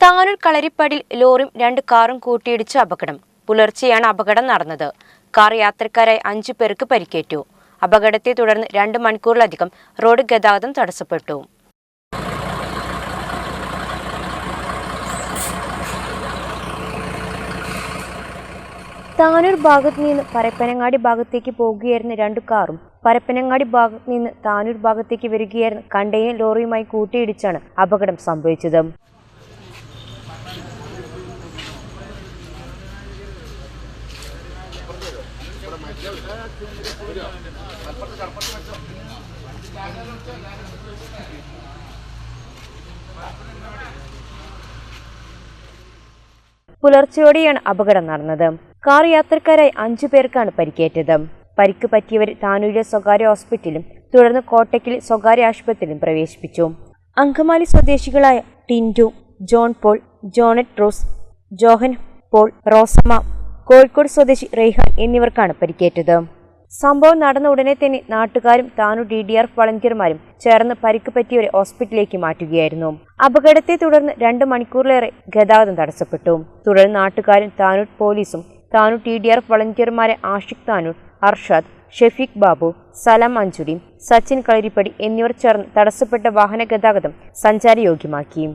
താനൂർ കളരിപ്പടിൽ ലോറിയും രണ്ട് കാറും കൂട്ടിയിടിച്ച് അപകടം. പുലർച്ചെയാണ് അപകടം നടന്നത്. കാർ യാത്രക്കാരായി അഞ്ചു പേർക്ക് പരിക്കേറ്റു. അപകടത്തെ തുടർന്ന് രണ്ട് മണിക്കൂറിലധികം റോഡ് ഗതാഗതം തടസ്സപ്പെട്ടു. താനൂർ ഭാഗത്ത് നിന്ന് പരപ്പനങ്ങാടി ഭാഗത്തേക്ക് പോകുകയായിരുന്ന രണ്ട് കാറും പരപ്പനങ്ങാടി ഭാഗത്ത് നിന്ന് താനൂർ ഭാഗത്തേക്ക് വരികയായിരുന്ന കണ്ടെയ്നർ ലോറിയുമായി കൂട്ടിയിടിച്ചാണ് അപകടം സംഭവിച്ചത്. പുലർച്ചെയോടെയാണ് അപകടം നടന്നത്. കാർ യാത്രക്കാരായി അഞ്ചു പേർക്കാണ് പരിക്കേറ്റത്. പരിക്ക് പറ്റിയവർ താനൂരിലെ സ്വകാര്യ ഹോസ്പിറ്റലും തുടർന്ന് കോട്ടയ്ക്കിൽ സ്വകാര്യ ആശുപത്രിയിലും പ്രവേശിപ്പിച്ചു. അങ്കമാലി സ്വദേശികളായ Tindu John Paul ജോണറ്റ് rose Johann Paul Rosamma Kozhikode സ്വദേശി റെയ്ഹാൻ എന്നിവർക്കാണ് പരിക്കേറ്റത്. സംഭവം നടന്ന ഉടനെ തന്നെ നാട്ടുകാരും താനു ഡി ഡി ആർ വളണ്ടിയർമാരും ചേർന്ന് പരിക്ക് പറ്റിയവരെ ഹോസ്പിറ്റലിലേക്ക് മാറ്റുകയായിരുന്നു. അപകടത്തെ തുടർന്ന് രണ്ട് മണിക്കൂറിലേറെ ഗതാഗതം തടസ്സപ്പെട്ടു. തുടർന്ന് നാട്ടുകാരും താനു പോലീസും താനു ടി ഡി ആർ വളണ്ടിയർമാരെ ആഷിഖ് താനു അർഷാദ് ഷെഫീഖ് ബാബു സലാം അഞ്ചുലി സച്ചിൻ കളരിപ്പടി എന്നിവർ ചേർന്ന് തടസ്സപ്പെട്ട വാഹന ഗതാഗതം സഞ്ചാരയോഗ്യമാക്കി.